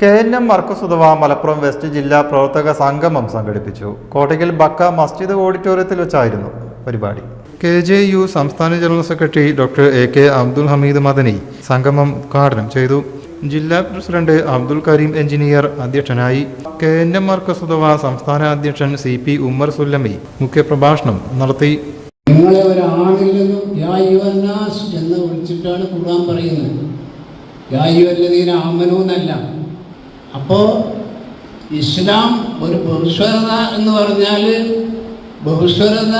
K N M Markazudawa Malappuram west ജില്ലാ പ്രവർത്തക സംഗമം സംഘടിപ്പിച്ചു. കോട്ടയ്ക്കൽ ബക്ക മസ്ജിദ് ഓഡിറ്റോറിയത്തിൽ വെച്ചായിരുന്നു പരിപാടി. കെ ജെ യു സംസ്ഥാന general secretary doctor A K Abdul Hameed Madani സംഗമം ഉദ്ഘാടനം ചെയ്തു. ജില്ലാ പ്രസിഡന്റ് അബ്ദുൽ കരീം എഞ്ചിനീയർ അധ്യക്ഷനായി കെ എൻ എം മർക്കസുധവ സംസ്ഥാന അധ്യക്ഷൻ സി പി ഉമ്മർ സുല്ലമി മുഖ്യപ്രഭാഷണം നടത്തി. എന്ന് വിളിച്ചിട്ടാണ് ഖുർആൻ പറയുന്നത്. ആമനു അപ്പോൾ ഇസ്ലാം ഒരു ബഹുസ്വരത എന്ന് പറഞ്ഞാൽ ബഹുസ്വരത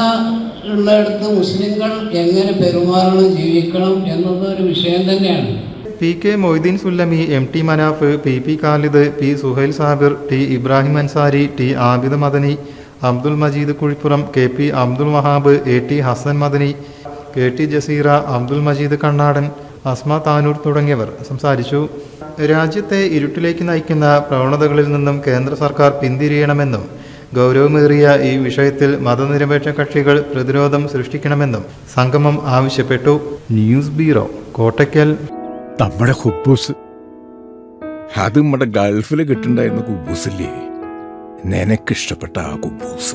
ഉള്ളിടത്ത് മുസ്ലിങ്ങൾ എങ്ങനെ പെരുമാറണം ജീവിക്കണം എന്നത് ഒരു വിഷയം തന്നെയാണ്. P K Moideen Sullami M T Manaf P P Khalid P Suhail Sabir T Ibrahim Ansari T Abid Madani Abdul Majeed Kuzhippuram K P Abdul Wahab A T Hasan Madani K T Jaseera Abdul Majeed Kannadan Asma Tanur തുടങ്ങിയവർ സംസാരിച്ചു. രാജ്യത്തെ ഇരുട്ടിലേക്ക് നയിക്കുന്ന പ്രവണതകളിൽ നിന്നും കേന്ദ്ര സർക്കാർ പിന്തിരിയണമെന്നും ഗൗരവമേറിയ ഈ വിഷയത്തിൽ മതനിരപേക്ഷ കക്ഷികൾ പ്രതിരോധം സൃഷ്ടിക്കണമെന്നും സംഗമം ആവശ്യപ്പെട്ടു. News bureau Kottakkal. നമ്മുടെ കുബൂസ് അത് നമ്മുടെ ഗൾഫിൽ കിട്ടുണ്ടായിരുന്ന കുബൂസില്ലേ? നിനക്കിഷ്ടപ്പെട്ട ആ കുബൂസ്.